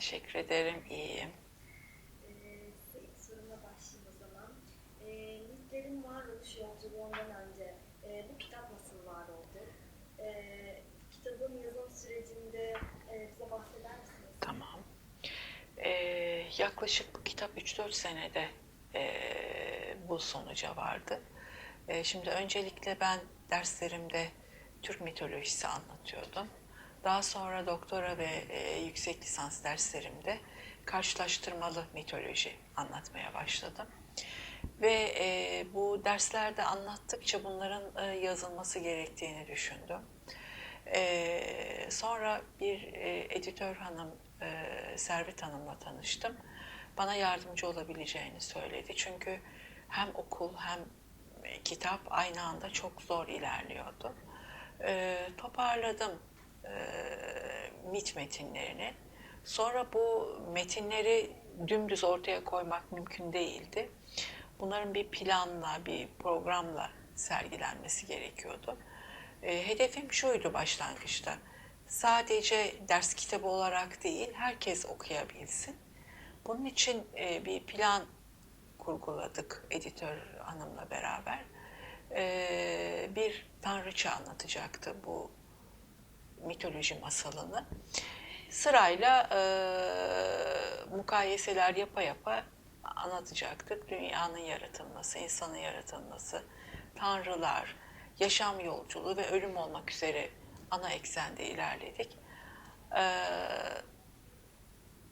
Teşekkür ederim, iyiyim. Ee, sorumla başlayayım o zaman. Ee, mitlerin varoluş yolculuğundan önce e, bu kitap nasıl var oldu? Ee, kitabın yazım sürecinde e, bize bahseder misiniz? Tamam. Ee, yaklaşık bu kitap 3-4 senede ee, bu sonuca vardı. Ee, şimdi öncelikle ben derslerimde Türk mitolojisi anlatıyordum. Daha sonra doktora ve ee, yüksek lisans derslerimde karşılaştırmalı mitoloji anlatmaya başladım. Ve ee, bu derslerde anlattıkça bunların ee, yazılması gerektiğini düşündüm. Ee, sonra bir e, editör hanım, e, Servet Hanım'la tanıştım. Bana yardımcı olabileceğini söyledi. Çünkü hem okul hem e, kitap aynı anda çok zor ilerliyordu. Ee, toparladım e, mit metinlerini. Sonra bu metinleri dümdüz ortaya koymak mümkün değildi. Bunların bir planla, bir programla sergilenmesi gerekiyordu. E, hedefim şuydu başlangıçta. Sadece ders kitabı olarak değil, herkes okuyabilsin. Bunun için e, bir plan kurguladık editör hanımla beraber. E, bir tanrıça anlatacaktı bu mitoloji masalını. Sırayla e, mukayeseler yapa yapa anlatacaktık. Dünyanın yaratılması, insanın yaratılması, tanrılar, yaşam yolculuğu ve ölüm olmak üzere ana eksende ilerledik. Ee,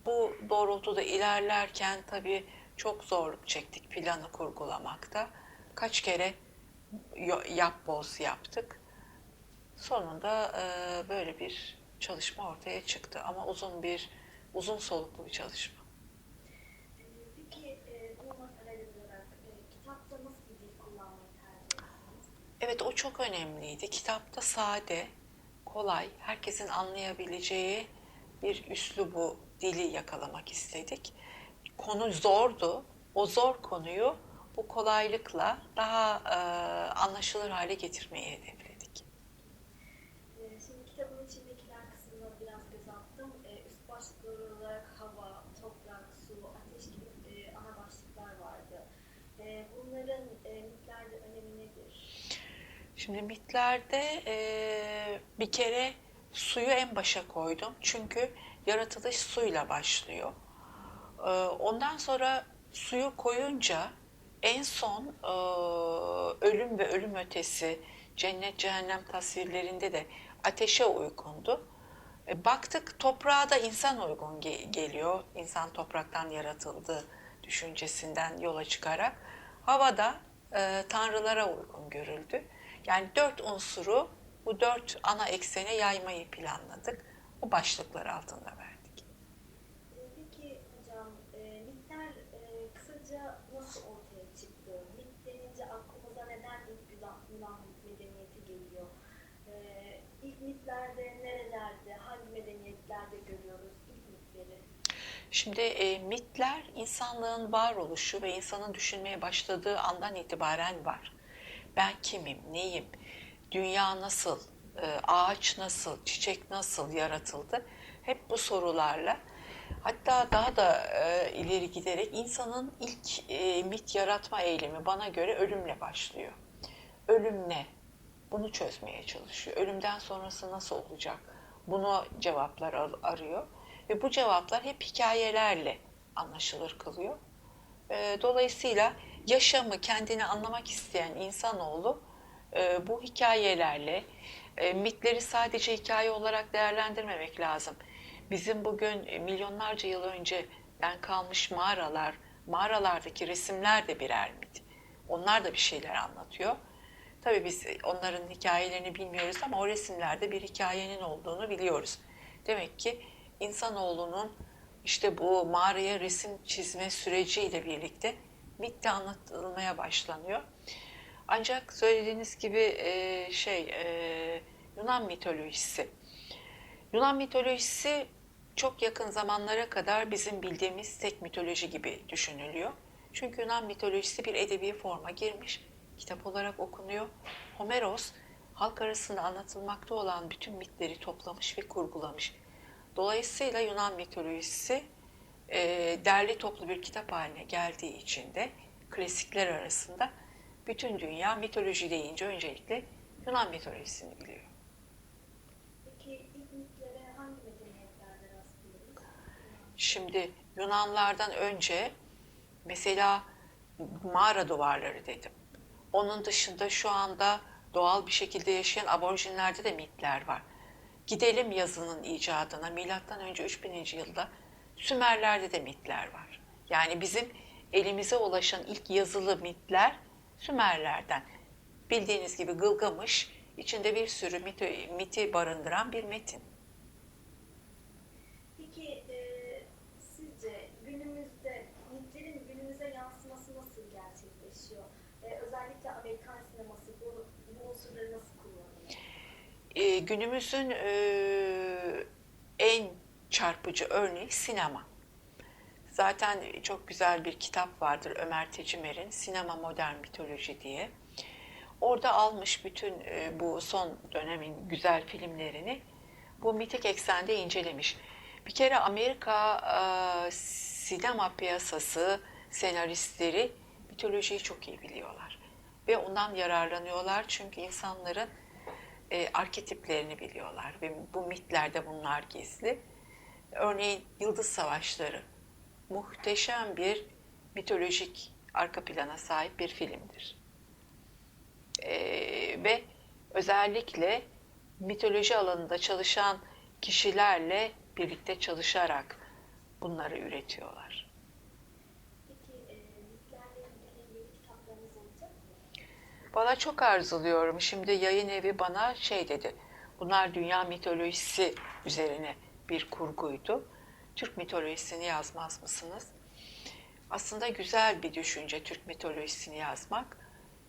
bu doğrultuda ilerlerken tabii çok zorluk çektik planı kurgulamakta. Kaç kere yo- yap boz yaptık. Sonunda e, böyle bir çalışma ortaya çıktı ama uzun bir, uzun soluklu bir çalışma. Peki e, olarak e, kitapta nasıl bir dil kullanmayı tercih ettiniz? Evet o çok önemliydi. Kitapta sade, kolay, herkesin anlayabileceği bir üslubu, dili yakalamak istedik. Konu zordu. O zor konuyu bu kolaylıkla daha e, anlaşılır hale getirmeyi hedefledik. Ee, Şimdi kitabın içindekiler kısmına biraz göz attım. Ee, Üst başlıklar olarak hava, toprak, su, ateş gibi e, ana başlıklar vardı. Ee, Bunların e, mitlerde önemi nedir? Şimdi mitlerde e, bir kere suyu en başa koydum. Çünkü yaratılış suyla başlıyor. E, ondan sonra suyu koyunca en son e, ölüm ve ölüm ötesi, cennet cehennem tasvirlerinde de ateşe uygundu. E, baktık toprağa da insan uygun ge- geliyor. İnsan topraktan yaratıldı düşüncesinden yola çıkarak. Havada e, tanrılara uygun görüldü. Yani dört unsuru bu dört ana eksene yaymayı planladık. Bu başlıklar altında verdik. Ee, Peki hocam, e, mitler e, kısaca nasıl ortaya çıktı? Mit denince aklımıza neden ilk Yunan, Yunan medeniyeti geliyor? Ee, İlk mitlerde nerelerde, hangi medeniyetlerde görüyoruz ilk mitleri? Şimdi e, mitler insanlığın varoluşu ve insanın düşünmeye başladığı andan itibaren var. Ben kimim, neyim, dünya nasıl, e, ağaç nasıl, çiçek nasıl yaratıldı? Hep bu sorularla hatta daha da e, ileri giderek insanın ilk e, mit yaratma eylemi bana göre ölümle başlıyor. Ölüm ne? Bunu çözmeye çalışıyor. Ölümden sonrası nasıl olacak? Bunu cevaplar ar- arıyor. Ve bu cevaplar hep hikayelerle anlaşılır kılıyor. Dolayısıyla yaşamı kendini anlamak isteyen insanoğlu e, bu hikayelerle e, mitleri sadece hikaye olarak değerlendirmemek lazım. Bizim bugün e, milyonlarca yıl önceden kalmış mağaralar, mağaralardaki resimler de birer mit. Onlar da bir şeyler anlatıyor. Tabii biz onların hikayelerini bilmiyoruz ama o resimlerde bir hikayenin olduğunu biliyoruz. Demek ki insanoğlunun işte bu mağaraya resim çizme süreciyle birlikte de anlatılmaya başlanıyor. Ancak söylediğiniz gibi e, şey e, Yunan mitolojisi. Yunan mitolojisi çok yakın zamanlara kadar bizim bildiğimiz tek mitoloji gibi düşünülüyor. Çünkü Yunan mitolojisi bir edebi forma girmiş, kitap olarak okunuyor. Homeros halk arasında anlatılmakta olan bütün mitleri toplamış ve kurgulamış. Dolayısıyla Yunan mitolojisi e, derli toplu bir kitap haline geldiği için de klasikler arasında bütün dünya mitoloji deyince öncelikle Yunan mitolojisini biliyor. Peki hangi rastlıyoruz? Şimdi Yunanlardan önce mesela mağara duvarları dedim. Onun dışında şu anda doğal bir şekilde yaşayan aborjinlerde de mitler var. Gidelim yazının icadına milattan önce 3000. yılda Sümerlerde de mitler var. Yani bizim elimize ulaşan ilk yazılı mitler Sümerlerden. Bildiğiniz gibi Gılgamış içinde bir sürü miti, miti barındıran bir metin. Peki e, sizce günümüzde mitlerin günümüze yansıması nasıl gerçekleşiyor? E, özellikle Amerikan sineması bu, bu unsurları nasıl kullanıyor? e, günümüzün e, en çarpıcı örneği sinema. Zaten çok güzel bir kitap vardır Ömer Tecimer'in Sinema Modern Mitoloji diye. Orada almış bütün e, bu son dönemin güzel filmlerini bu mitik eksende incelemiş. Bir kere Amerika e, sinema piyasası senaristleri mitolojiyi çok iyi biliyorlar. Ve ondan yararlanıyorlar çünkü insanların e, arketiplerini biliyorlar ve bu mitlerde bunlar gizli. Örneğin Yıldız Savaşları muhteşem bir mitolojik arka plana sahip bir filmdir. E, ve özellikle mitoloji alanında çalışan kişilerle birlikte çalışarak bunları üretiyorlar. E? Valla çok arzuluyorum. Şimdi yayın evi bana şey dedi. Bunlar dünya mitolojisi üzerine bir kurguydu. Türk mitolojisini yazmaz mısınız? Aslında güzel bir düşünce Türk mitolojisini yazmak.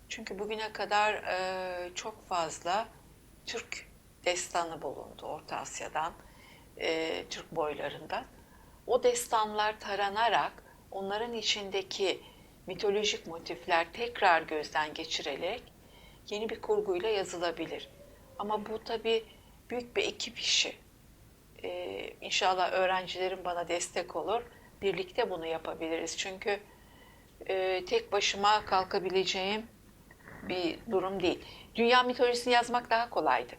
Çünkü bugüne kadar e, çok fazla Türk destanı bulundu Orta Asya'dan, e, Türk boylarından. O destanlar taranarak onların içindeki mitolojik motifler tekrar gözden geçirilerek yeni bir kurguyla yazılabilir. Ama bu tabii büyük bir ekip işi. Ee, inşallah öğrencilerim bana destek olur. Birlikte bunu yapabiliriz. Çünkü e, tek başıma kalkabileceğim bir durum değil. Dünya mitolojisini yazmak daha kolaydı.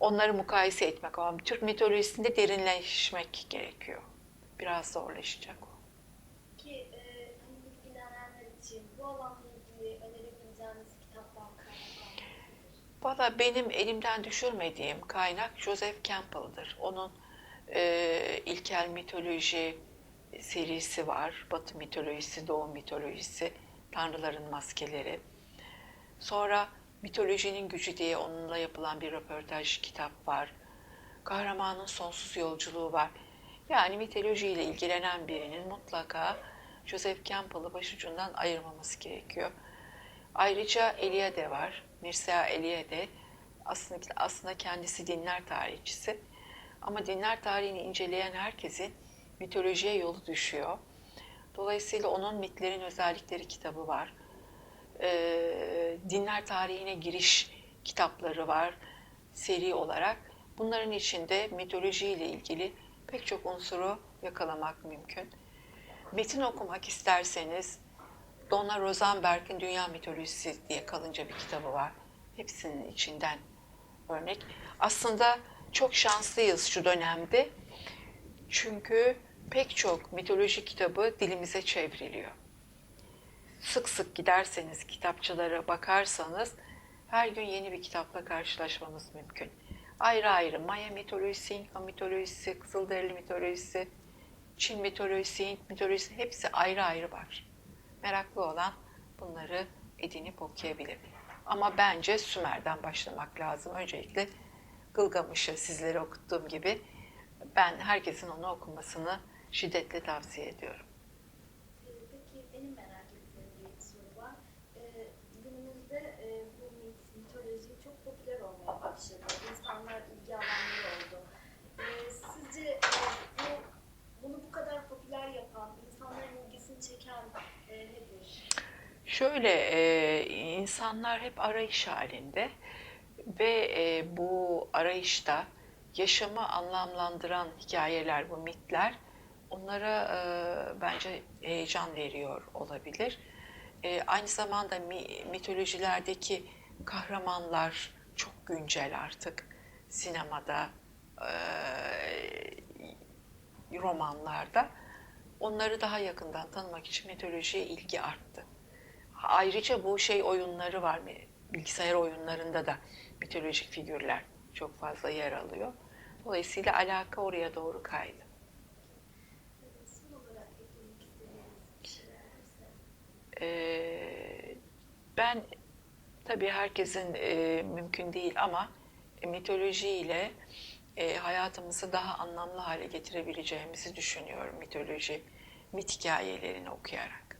Onları mukayese etmek ama Türk mitolojisinde derinleşmek gerekiyor. Biraz zorlaşacak o. Ki e, hani ilgilenenler için bu alanla ilgili önerebileceğiniz kitaplar kaynaklar nelerdir? Valla benim elimden düşürmediğim kaynak Joseph Campbell'dır. Onun e, ilkel mitoloji serisi var. Batı mitolojisi, Doğu mitolojisi, Tanrıların maskeleri. Sonra mitolojinin gücü diye onunla yapılan bir röportaj kitap var. Kahramanın sonsuz yolculuğu var. Yani mitolojiyle ilgilenen birinin mutlaka Joseph Campbell'ı başucundan ayırmaması gerekiyor. Ayrıca Eliade var. Mircea Eliade. Aslında, aslında kendisi dinler tarihçisi. Ama dinler tarihini inceleyen herkesin mitolojiye yolu düşüyor. Dolayısıyla onun Mitlerin Özellikleri kitabı var. Ee, dinler tarihine giriş kitapları var seri olarak. Bunların içinde mitolojiyle ilgili pek çok unsuru yakalamak mümkün. Metin okumak isterseniz Donna Rosenberg'in Dünya Mitolojisi diye kalınca bir kitabı var. Hepsinin içinden örnek. Aslında çok şanslıyız şu dönemde. Çünkü pek çok mitoloji kitabı dilimize çevriliyor. Sık sık giderseniz kitapçılara bakarsanız her gün yeni bir kitapla karşılaşmamız mümkün. Ayrı ayrı Maya mitolojisi, İnka mitolojisi, Kızılderili mitolojisi, Çin mitolojisi, Hint mitolojisi hepsi ayrı ayrı var. Meraklı olan bunları edinip okuyabilir. Ama bence Sümer'den başlamak lazım. Öncelikle Gılgamış'ı sizlere okuttuğum gibi ben herkesin onu okumasını şiddetle tavsiye ediyorum. E, Peki benim merak ettiğim bir soru var. E, günümüzde e, bu mit- mitoloji çok popüler olmaya başladı. İnsanlar ilgi alanları oldu. E, sizce e, bu, bunu bu kadar popüler yapan, insanların ilgisini çeken e, nedir? Şöyle e, insanlar hep arayış halinde ve e, bu arayışta yaşamı anlamlandıran hikayeler, bu mitler onlara e, bence heyecan veriyor olabilir. Aynı zamanda mi- mitolojilerdeki kahramanlar çok güncel artık. Sinemada, romanlarda. Onları daha yakından tanımak için mitolojiye ilgi arttı. Ayrıca bu şey oyunları var. Bilgisayar oyunlarında da mitolojik figürler çok fazla yer alıyor. Dolayısıyla alaka oraya doğru kaydı. Ee, ben tabii herkesin e, mümkün değil ama mitolojiyle e, hayatımızı daha anlamlı hale getirebileceğimizi düşünüyorum mitoloji, mit hikayelerini okuyarak.